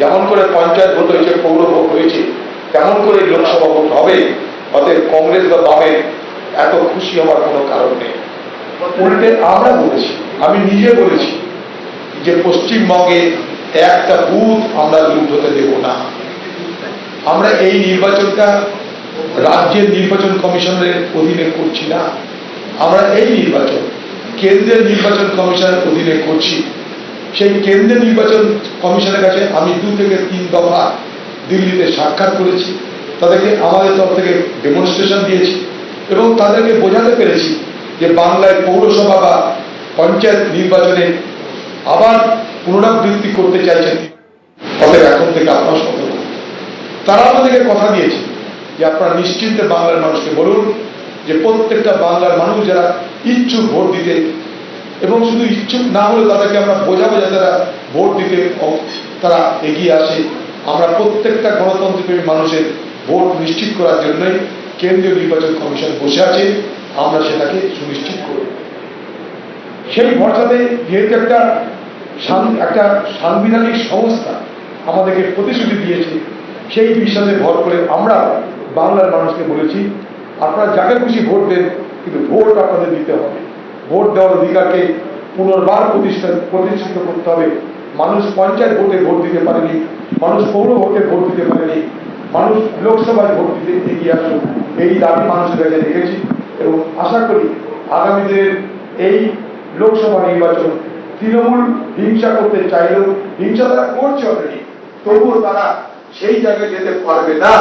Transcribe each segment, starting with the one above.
যেমন করে পঞ্চায়েত ভোট হয়েছে, পৌর ভোট হয়েছে, তেমন করে লোকসভা ভোট হবে। অতএব কংগ্রেস বা বামের এত খুশি হওয়ার কোনো কারণ নেই। উল্টে আমরা বলেছি, আমি নিজে বলেছি যে পশ্চিমবঙ্গে একটা বুথ আমরা লুট হতে দেব না। আমরা এই নির্বাচনটা রাজ্যের নির্বাচন কমিশনের অধীনে করছি না। আমরা এই নির্বাচন, কেন্দ্রের নির্বাচন কমিশনের অধীনে করছি। সেই কেন্দ্রের নির্বাচন কমিশনের কাছে আমি দু থেকে তিন দফা দিল্লিতে সাক্ষাৎ করেছি। তাদেরকে আমাদের তরফ থেকে ডেমনস্ট্রেশন দিয়েছি এবং তাদেরকে বোঝাতে পেরেছি যে বাংলায় পৌরসভা বা পঞ্চায়েত নির্বাচনে আবার পুনরাবৃত্তি করতে চাইছেন। অতএব এখন থেকে আপনার সতর্ক তারা আমাদেরকে কথা দিয়েছে যে আপনারা নিশ্চিন্তে বাংলার মানুষকে বলুন যে প্রত্যেকটা বাংলার মানুষ যারা ইচ্ছুক ভোট দিতে এবং শুধু ইচ্ছুক না হলে তাদেরকে আমরা বোঝাবো যে তারা ভোট দিতে তারা এগিয়ে আসে। আমরা প্রত্যেকটা গণতন্ত্রপ্রেমী মানুষের ভোট নিশ্চিত করার জন্যই কেন্দ্রীয় নির্বাচন কমিশন বসে আছে। আমরা সেটাকে সুনিশ্চিত করব। সেই ভরসাতে যেহেতু একটা একটা সাংবিধানিক সংস্থা আমাদেরকে প্রতিশ্রুতি দিয়েছে, সেই বিশ্বাসে ভর করে আমরা বাংলার মানুষকে বলেছি, আপনারা যাকে খুশি ভোট দেন, কিন্তু ভোট আপনাদের দিতে হবে। ভোট দেওয়ার অধিকারকে পুনর্বার প্রতিষ্ঠা প্রতিষ্ঠিত করতে হবে। মানুষ পঞ্চায়েত ভোটে ভোট দিতে পারেনি, মানুষ পৌর ভোটে ভোট দিতে পারেনি, মানুষ লোকসভায় ভোট দিতে এগিয়ে আসুন এই দাবি মানুষের কাছে রেখেছি এবং আশা করি আগামী দিনের এই লোকসভা নির্বাচন তৃণমূল হিংসা করতে চাইলেও হিংসা তারা করছে অলরেডি তবুও তারা সেই জায়গায় যেতে পারবে না,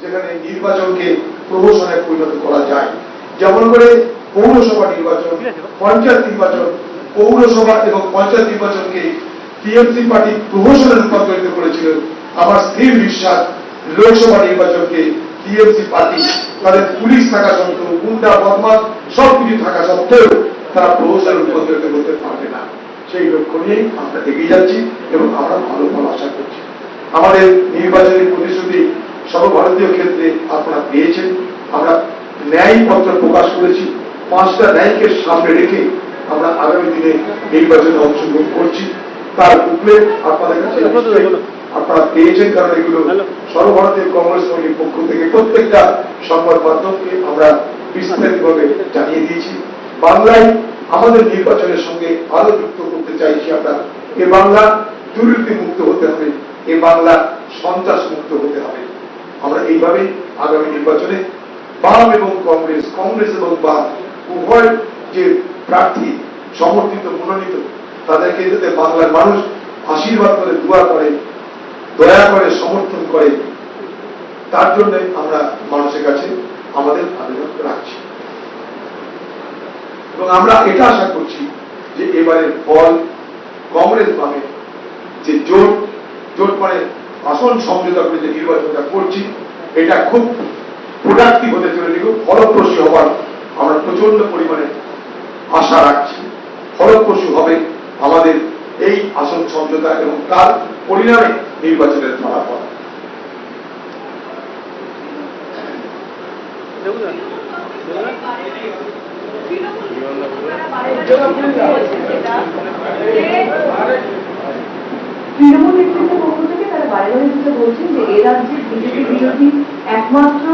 যেখানে নির্বাচনকে প্রহসনে পরিণত করা যায়। যেমন করে পৌরসভা নির্বাচন পঞ্চায়েত নির্বাচন পৌরসভা এবং পঞ্চায়েত নির্বাচনকে টিএমসি পার্টি প্রহসনে রূপান্তরিত করেছিল আমার স্থির বিশ্বাস লোকসভা নির্বাচনকে টিএমসি পার্টি তাদের পুলিশ থাকা সত্ত্বেও গুন্ডা বদমাস সব কিছু থাকা সত্ত্বেও তারা প্রহসনে রূপান্তরিত করতে পারবে না। সেই লক্ষ্য নিয়েই আমরা এগিয়ে যাচ্ছি এবং আমরা ভালো ফল আশা করছি। আমাদের নির্বাচনী প্রতিশ্রুতি সর্বভারতীয় ক্ষেত্রে আপনারা পেয়েছেন। আমরা ন্যায় পত্র প্রকাশ করেছি। পাঁচটা ন্যায়কে সামনে রেখে আমরা আগামী দিনে নির্বাচনে অংশগ্রহণ করছি। তার উপরে আপনাদের কাছে আপনারা পেয়েছেন কারণ এগুলো সর্বভারতীয় কংগ্রেস কমিটির পক্ষ থেকে প্রত্যেকটা সংবাদ মাধ্যমকে আমরা বিস্তারিতভাবে জানিয়ে দিয়েছি। বাংলায় আমাদের নির্বাচনের সঙ্গে আরও যুক্ত করতে চাইছি আমরা। এ বাংলা দুর্নীতি মুক্ত হতে হবে এ বাংলা সন্ত্রাস মুক্ত হতে হবে। আমরা এইভাবে আগামী নির্বাচনে বাম এবং কংগ্রেস কংগ্রেস এবং বাম উভয় যে প্রার্থী সমর্থিত, মনোনীত, তাদেরকে যাতে বাংলার মানুষ আশীর্বাদ করে, দোয়া করে, দয়া করে, সমর্থন করে, তার জন্য আমরা মানুষের কাছে আমাদের আবেদন রাখছি। এবং আমরা এটা আশা করছি যে এবারের ফল কংগ্রেস বামে যে জোট জোট মানে আসন সমঝোতা করে যে নির্বাচনটা করছি, এটা খুব প্রোডাক্টিভ হতে চলেছে, খুব ফলপ্রসূ হওয়ার আমরা প্রচণ্ড পরিমাণে আশা রাখছি। ফলপ্রসূ হবে আমাদের এই আসন সমঝোতা এবং তার পরিণামে নির্বাচনের ফলাফল। তৃণমূল তারা বারে বলছেন যে এ বিজেপি বিরোধী একমাত্র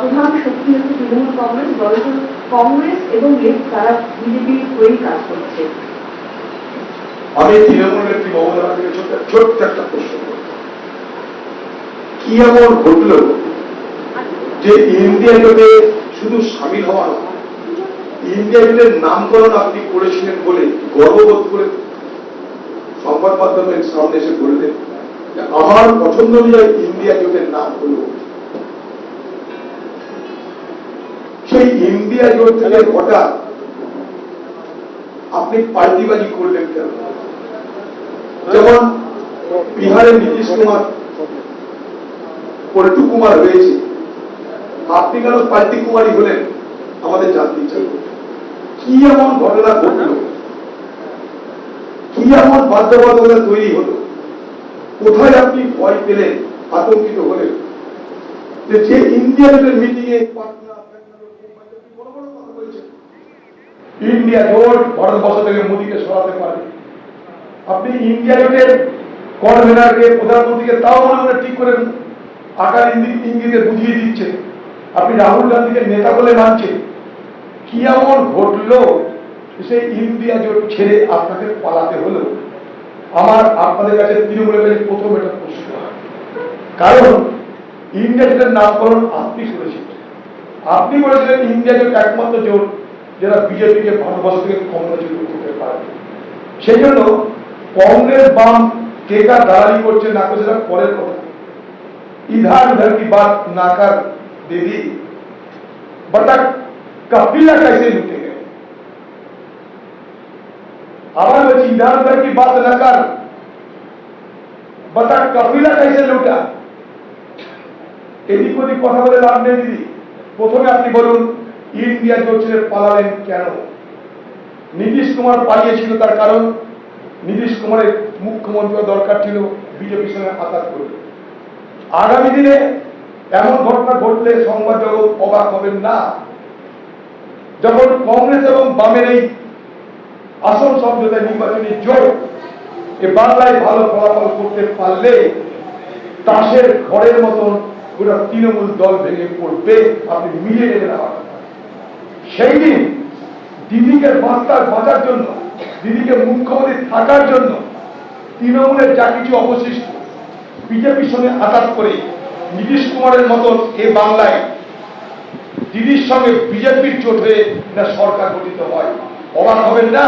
প্রধান শক্তি হচ্ছে তৃণমূল কংগ্রেস কংগ্রেস এবং লেফট তারা হয়েই কাজ করছে। আমি তৃণমূল নেত্রী মমতা ছোট্ট একটা প্রশ্ন কি এমন ঘটল যে ইন্ডিয়া শুধু সামিল হওয়া ইন্ডিয়া জোটের নামকরণ আপনি করেছিলেন বলে গর্ববোধ করে সংবাদ মাধ্যমের সামনে এসে বললেন? আমার পছন্দ অনুযায়ী ইন্ডিয়া জোটের নাম হল। সেই ইন্ডিয়া জোট থেকে হঠাৎ আপনি পাল্টিবাজি করলেন কেন? যেমন বিহারের নীতিশ কুমার, পল্টু কুমার হয়েছে আপনি কেন পাল্টি কুমারী হলেন? আমাদের জানতে ইচ্ছা কি এমন ঘটনা ঘটল? কি এমন বাধ্যবাধকতা তৈরি হলো? কোথায় আপনি ভয় পেলেন আতঙ্কিত হলেন? যে যে ইন্ডিয়া জোটের মিটিং এ ইন্ডিয়া জোট ভারতবর্ষ থেকে মোদীকে সরাতে পারে। আপনি ইন্ডিয়া জোটের কনভেনারকে, প্রধানমন্ত্রীকে তাও মনে ঠিক করে আকার ইঙ্গিত বুঝিয়ে দিচ্ছে। আপনি রাহুল গান্ধীকে নেতা বলে মানছেন। কি এমন ঘটলো সেই ইন্ডিয়া জোট ছেড়ে আপনাদের পালাতে হলো? আমার, আপনাদের কাছে তৃণমূলের প্রথম এটা প্রশ্ন। কারণ, ইন্ডিয়া নামকরণ আপনি করেছিলেন আপনি বলেছিলেন ইন্ডিয়া জোট একমাত্র জোট যেটা বিজেপিকে ভারতবর্ষ থেকে কমলাচিত করতে পারে। সেই জন্য কংগ্রেস বাম কে কার করছে না করছে সেটা পরের কথা। ইধার উধার কি বাত নাকার দিদি বাট কাপিলা কাইসে লুটে। लूटे गए আবার বলছি इधर उधर की बात ना कर बता कपिला कैसे लूटा এদিক ওদিক কথা বলে লাভ নেই দিদি প্রথমে আপনি বলুন ইন্ডিয়া জোট ছেড়ে পালালেন কেন নীতিশ কুমার পালিয়েছিল তার কারণ নীতিশ কুমারের মুখ্যমন্ত্রী হওয়া দরকার ছিল বিজেপির সঙ্গে আঘাত করবে আগামী দিনে এমন ঘটনা ঘটলে সংবাদ জগৎ অবাক হবেন না যখন কংগ্রেস এবং বামের এই আসন সমঝোতায় নির্বাচনী জোট এ বাংলায় ভালো ফলাফল করতে পারলে তাসের ঘরের মতন গোটা তৃণমূল দল ভেঙে পড়বে, আপনি মিলিয়ে নেবেন আমার সেই দিন দিদিকে বাঁচার বাঁচার জন্য, দিদিকে মুখ্যমন্ত্রী থাকার জন্য তৃণমূলের যা কিছু অবশিষ্ট বিজেপির সঙ্গে আঘাত করে নীতিশ কুমারের মতন এ বাংলায় দিদির সঙ্গে বিজেপির জোট হয়ে সরকার গঠিত হয়। অবাক হবেন না?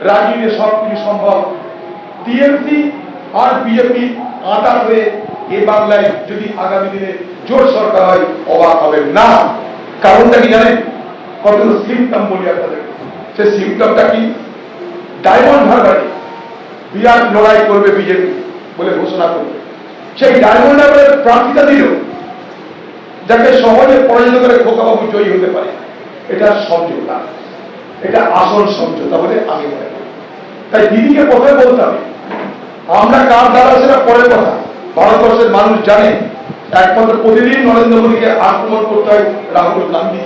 রাজনীতিতে সব কিছু সম্ভব। টিএমসি আর বিজেপি আঘাত হয়ে এ বাংলায় যদি আগামী দিনে জোট সরকার হয়, অবাক হবেন না। কারণটা কি জানেন? কতগুলো সিমটম বলি আপনাদের। সে সিমটমটা কি? ডায়মন্ড হারবারে। বিরাট লড়াই করবে বিজেপি বলে ঘোষণা করবে। সেই ডায়মন্ড হারবারের প্রার্থীতা দিল, যাকে সহজে পরাজিত করে খোকাবাবু জয়ী হতে পারে। এটা সমঝোতা এটা আসল সমঝোতা বলে আমি মনে তাই দিদিকে প্রথমে বলতে হবে, আমরা কার দ্বারা সেটা পরের কথা। ভারতবর্ষের মানুষ জানে, একমাত্র প্রতিদিন নরেন্দ্র মোদীকে আক্রমণ করতে হয় রাহুল গান্ধী।